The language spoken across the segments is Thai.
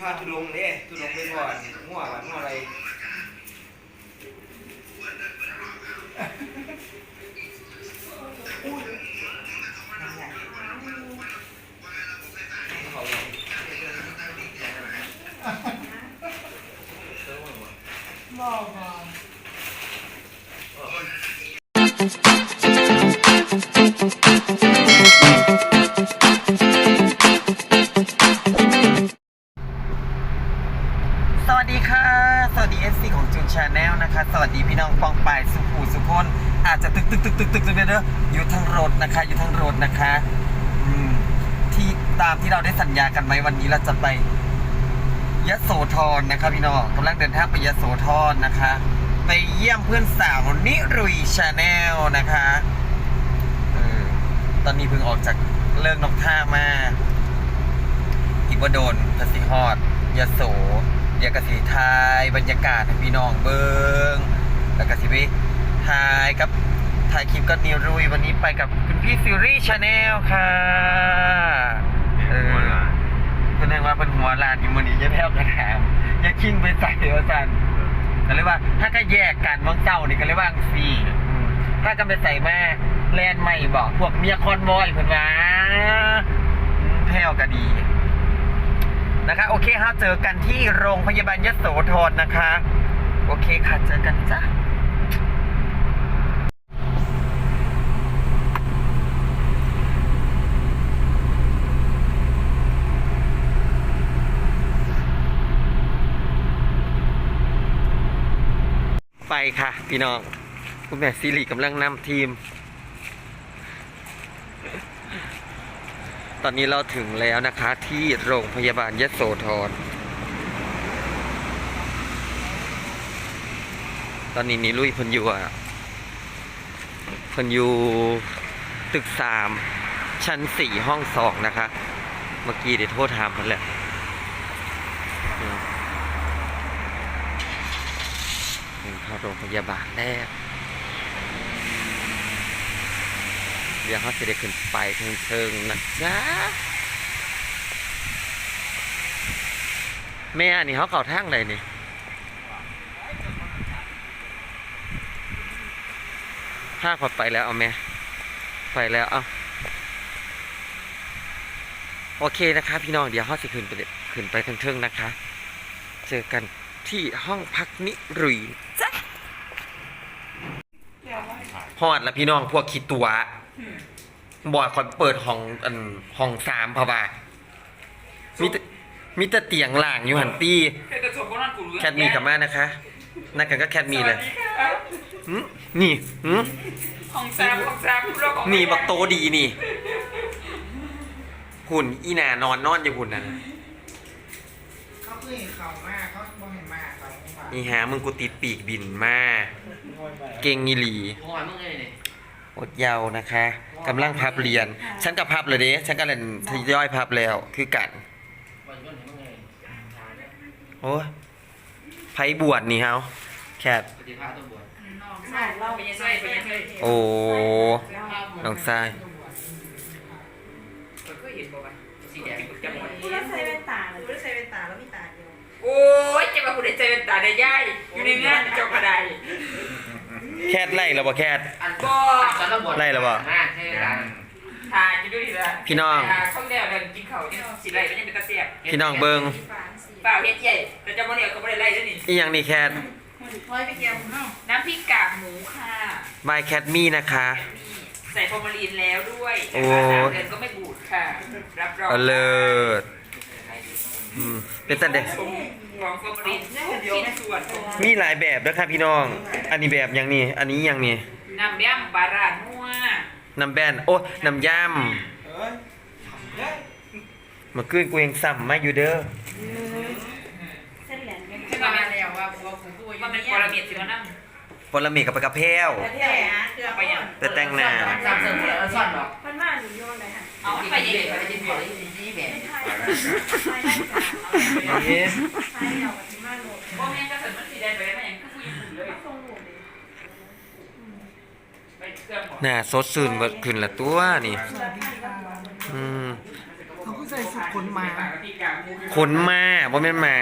พาทุลงเด้ทุลงไปก่อนง่วงง่วงอะไรเขาเลยบอกมา อยู่ทางรถนะคะอยู่ทางรถนะคะอืมที่ตามที่เราได้สัญญากันไว้วันนี้เราจะไปยโสธรนะคะพี่น้องกำลังเดินทางไปยโสธรนะคะ ไปเยี่ยมเพื่อนสาวนิรุยชาแนลนะคะเออตอนนี้เพิ่งออกจากเลิกนกท่ามาอีกว่าโดนกสิฮอดยโสยวกสิทยบรรยากาศพี่น้องเบิงแล้วกสิไทายกับ ถ่ายคลิปกับนิวรุยวันนี้ไปกับคุณพี่ซิรี่ชาแนลค่ะเออเพื่อนแรงว่าเป็นหัวลานอยู่มือนี้จะแพ้กระถามอย่าคิงไปใส่ว่าสันก็เลยว่า ถ้าก็แยกกันบางเจ้านี่ก็เลยว่าสี่อืมถ้ากันไปใส่แม่แลนใหม่บอกพวกเมียคอนบอยเพื่อนว่าแพ้วก็ดีนะคะโอเคฮะเจอกันที่โรงพยาบาลยโสธรนะคะ โอเคค่ะเจอกันจ้ะ ค่ะ พี่น้องคุณแม่ซิริกำลังนำทีม ตอนนี้เราถึงแล้วนะคะที่โรงพยาบาลยะโสธร ตอนนี้นี่ลุยพันยูอะพันยูตึกสามชั้นสี่ห้องสองนะคะ เมื่อกี้ได้โทษถามเพิ่นแล้วอืมถึง เข้าโรงพยาบาลแล้วเดี๋ยวเขาจะได้ขึ้นไปเชิงๆนะจ๊ะแม่นนี้เขาเข่าทางใดนี่ห้าขอดไปแล้วเอาแม่ไปแล้วเอาโอเคนะคะ พี่น้องเดี๋ยวเขาจะขึ้นไปเดขึ้นไปทางเทิงนะคะ เจอกันที่ห้องพักนิรุยจ้ะ ฮอดแล้วพี่น้องพวกคิดตัวบอยคอยเปิดห้องอันห้องสามพะบามีแต่มีแต่เตียงล่างอยู่หันตี้เป็นกระจกก็น่ากูรู้แคทมีกลับมานะคะนั่นกันก็แคทมีเลยสวัสดีค่ะหึนี่หึของแซมของแซมโลกของนี่บักโตดีนี่ หุ่นอีหนานอนนอนอยู่หุ่นนั่นเขา คือเห็นเขามากเขาบ่เห็นมากเขาไม่มานี่ฮะมึงกูติดปีกบินมา เก่งอีหลีหัวมึงเลยนี่อดเยาวนะคะกำลังพับเรียน ฉันกับพับเลยเด้ฉันก็เล่นทยอยพับแล้ว คือกันวันก็เห็นมึงเลยโอ้ยไผบวชนี่เฮาแคทปฏิภาณต้องบวชใช่เราไปยังไงไปยังไงโอ้น้องทรายเราก็เห็นบอกว่าสีแดงจะหมดกูได้ใช้แว่ โอ้ยจะมาคุณได้ใจเป็นตาได้ย่ายอยู่ในงานเจ้ากระไดแคทไล่แล้วบ่แคท อันก็ก็ต้องบวชไล่แล้วบ่อ่าใช่ไหมล่ะทานอยู่ด้วยละพี่น้องเขาแล้วเดินกินเขาเนี่ยสิไรมันยังเป็นตาเสียบพี่น้องเบิงฝานสีเปล่าเฮ็ดใหญ่แต่จะมาเดียวก็ไม่ได้ไล่แล้วนี่อีหยังนี่แคทร้อยไปเกี่ยวเนาะน้ำพริกกากหมูค่ะบายแคทมี่นะคะใส่ฟอร์มาลีนแล้วด้วยโอ้นะคะสามเดือนก็ไม่บูดค่ะ รับรองเอาเลิศ อืมเป็นตันเด็กของฟอร์มาลีนทุกชิ้นส่วนมีหลายแบบด้วยครับพี่น้อง อันนี้แบบอยังนี่อันนี้อยังนี่น้ำย่ำปลาร้านัวน้ำแบนโอ้น้ำย่ำมื่อคืนกูยังสั่มมาอยู่เด้อเส้นแหลมกันซึ่งว่ามันแล้วว่าว่ามันปรเมียดสิวน้ปรเมกกับปลากระเพราแต่แต่นะคือำไปยังแต่แต่งหน้าสามเสริมแล้วซ่อนหรอกมันว่าหนูโยนเลยค่ะเอาไปยังไงไปที่บวชที่แบบ ไม่ใช่ไม่ได้จ้ะใช่เอากับที่มาโหลดพ่อแม่ก็เสร็จมันสีแดงไปแล้วมันยังคือญี่ปุ่นเลยทรงหนูเลยไปเครื่องหมดหน้าสดชื่นเบิดขึ้นละตัวนี่อืมเใส่สุดขนมาขนมาบ่แม่นหมา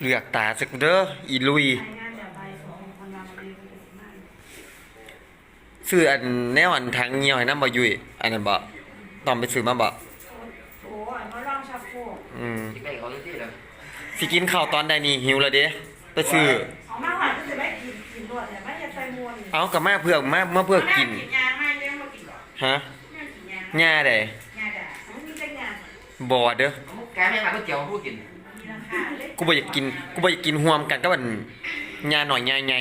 เลือกตาสักเด้ออีลุยรายงานแบบใบของคนเราเรียนมากซื้ออันแนวอันทางเหี่ยวให้นำบ่ยุยอันนั้นบ่ ต้องไปซื้อมาบ่โอ้ยเขาลองชักโครกอืมที่ไปเขาที่เลยสิกินข้าวตอนใดนี่หิวแล้วเด้ไปซื้อเอามาหวานก็จะไม่กินกินด้วยแต่ไม่จะใส่มวลเอากลับมาเพื่อมามาเพื่อกินกินยาไม่ยังมากินหรอฮะไม่กินยาหญ้าใดยาด่าไม่มีแต่ยาบ่เด้อแกไม่มาก็เจียวพูดกินมีราคาเล็กกูบ่อยากกินกูบ่อยากกินห่วมกันกับอันหญ้าหน่อยหญ้าใหญ่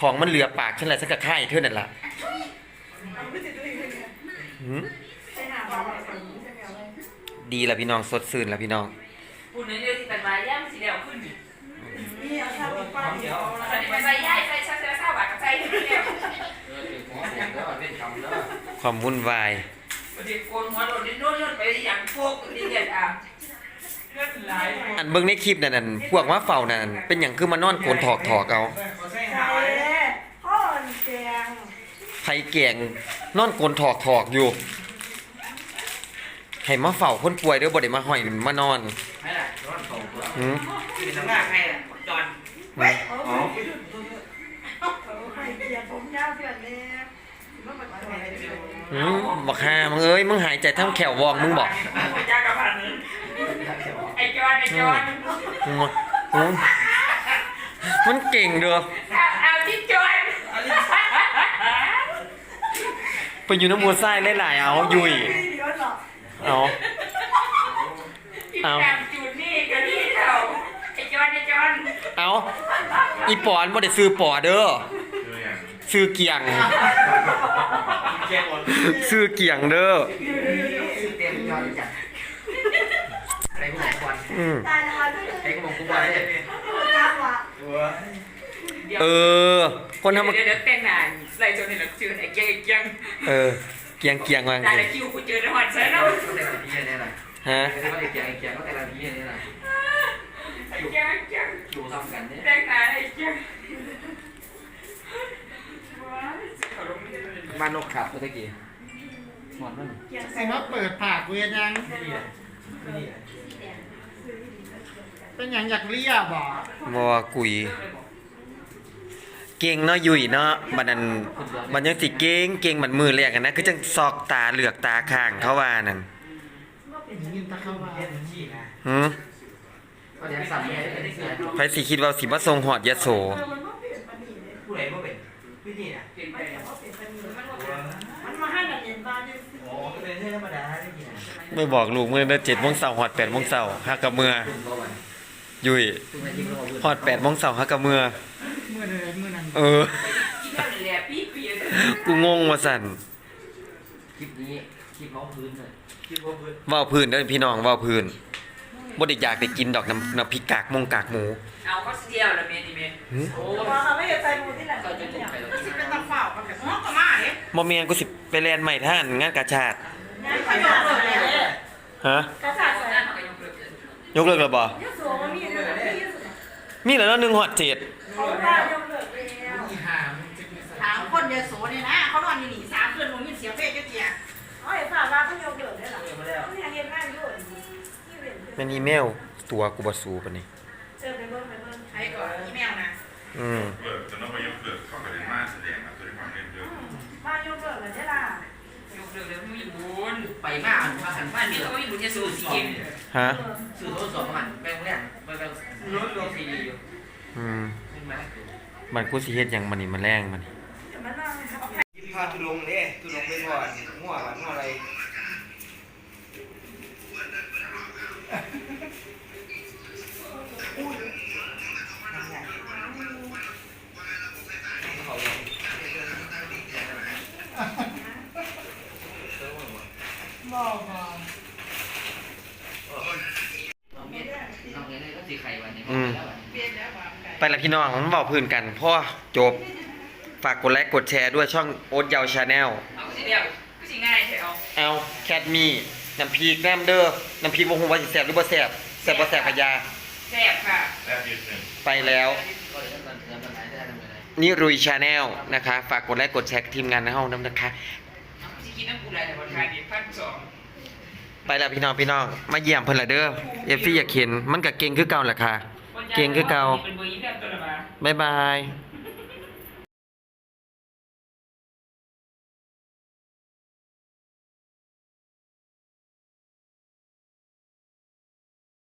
ของมันเหลือปากฉันแหละสักกะค่ายเท่านั้นล่ะ เอาไม่จะด้วยเลย หืมดีละพี่น้องสดชื่นละพี่น้องพูดในเรื่องที่กันมาย่างสีเดียวขึ้นนี่เอาชาติป้าเดียวตอนนี้ไปใส่ย่ายใส่ชักเสื้อผ้าบาดกับใส่เดียวเออเป็นของเสียงแล้วเป็นความวุ่นวายประเดี๋ยวโกนหัวโดนดิ้นโน่นโน่นไปอย่างพวกนี่เด็ดอะเลือดไหลอันเบิ่งในคลิปนั่นนพวกว่าเฝ้านั่นเป็นหยังคือมานอนโกนถอกถอกเอา เขาใส่ ใช่ หาไว้ พ่อแจง ไผแกงนอนโกนถอกถอกอยู่ให้มาเฝ้าคนป่วยเด้อบ่ได้มาห้อยมานอนไม่ล่ะร้อนสองตัวหืมกินน้ำหน้าใครอะจอนหืมโอ้ยใครเกลียดผมยาวเสียเลยมันมาตัวอะไรเดียวหืมบักฮามึงเอ้ยมึงหายใจทั้งแขววองมึงบอกจ้ากระพันไอ้จอนไอ้จอนมึงว่าหืมมันเก่งเด้อ เอาที่จอน ไปอยู่น้ำมูลไส้หลายเอายุยเดี๋ยวหรอเอาจูดนี่กับนี่เท่าไอ้จอนไอ้จอนเอาอีปอนบ่ได้ซื้อปอเด้อซื้อเกียงซื้อเกียงเด้อเต็มจอนจัดอะไรพวกนี้ควันอืมตายแล้วด้วยไอ้ก็มอกูว่า เลยจ้าว่ะเออ คนทำมาเดี๋ยวเดี๋ยวแต่งงานใส่จนเห็นหลักชื่อไอ้เกียงไอ้เกียงเออ เกียงเกียงวางตายแล้วคิวกูเจอในวันใช่ไหมก็แต่ละทีเนี่ยนะฮะไม่ได้ว่าไอ้เกียงไอ้เกียงก็แต่ละทีเนี่ยนะไอ้เกียงไอ้เกียงอยู่ซ้ำกันเนี่ยแต่งงานไอ้เกียงมานกขับเมื่อกี้หมอนมันใส่มาเปิดปากเวียนยังเป็นอย่างอยากเรียบบ่บ่ว่ากุย เก่งเนาะยุ่ยเนาะบัดนันบันยังสิเก่งเก่งบันมือแรกกันนะคือจังซอกตาเหลือกตาข้างเขาว่านั่นหือไผสิคิดว่าสิมาทรงหอดยะโสไม่บอกลูกเมื่อนะเจ็ดโมงเสาหอดแปดโมงเสาหักกับเมือยุ่ยหอดแปดโมงเสาหักกับเมือ เมื่อเดือนเมื่อนั้นเออกินอะไรแหละปี๊ปี๊กูงงว่าสั่นคลิปนี้คลิปน้องพื้นเลยคลิปน้องพื้นเว้าพื้นเด้อพี่น้องเว้าพื้นบ่ได้อยากได้กินดอกน้ำน้ำพริกกากมงกากหมู เอาก็เสียวละเมนี่เมหึโอ้มาเขาไม่ได้ใส่หมูที่หลังก็จะตกไปแล้วที่เป็นตะเฝ้ากับแบบงอกกระมาเนี่ยบ่แม่นกูสิไปแล่นใหม่ท่านงานกาชาดงานขยะเลยเลยฮะกระสาใส่นั่นเขาก็ยังเปลือกยกเลิกแล้วบ่ยกสูงมันมีเลยที่มีแล้วเนาะ1ฮอด7 เขาได้ยกเลิกแล้วอีหามันจะมีสถามคนเยโสเนี่ยนะเขานอนอยู่นี่สามคืนมึงยินเสียงเพลงเจียอ๋อเห็นฝากว่าเขายกเลิกได้หรอเขาอยากเรียนงานอยู่ที่เรียนแม่นอีเมลตัวกูบ่สู้ปานนี้เจอไปเบิ่งไปเบิ่งใครก่อนอีเมลนะอืมเลิกจะต้องไปยกเลิกเข้ากับเดนมาร์กแสดงนะตัวที่ความเล่นเยอะบ้านยกเลิกเลยใช่ล่ะยกเลิกแล้วมีบุญไปมากมาหันบ้าบ้านนนี้นี่เขาเขามีบุญจะสู่สีเกมฮะสื่อโทรศัพท์หันแบงค์แรกไปไปรถรถซีดีอยู่ อืมมันกูสิเฮ็ดหยังมันนี่มันแรงมันนี่พาทุลงเนี่ยทุลงไปก่อนง่วงง่วอ ไปละพี่น้องมันบอกพื้นกันพ่อจบ ฝากกดไลค์กดแชร์ด้วยช่องโอ๊ตยาวชาแนลเอาสิแคดมีน้ำพีกแนมเด้อน้ำพริกวงหัวาสิแสบหรือบ่แสบแสบบ่แสบพะยาแซ่บค่ะแซ่ยืค่งไปแล้ว นี่รุยชาแนลนะคะ ฝากกดไลค์กดแชร์ทีมงานในห้องน้ำนะคะไปแล้วพี่น้องพี่น้องมาเยี่ยมเพิ่นละเด้อเอฟซีอยากเห็นมันกับเก่งคือเก่าแหละค่ะ เก่งคือเก่าบ๊ายบาย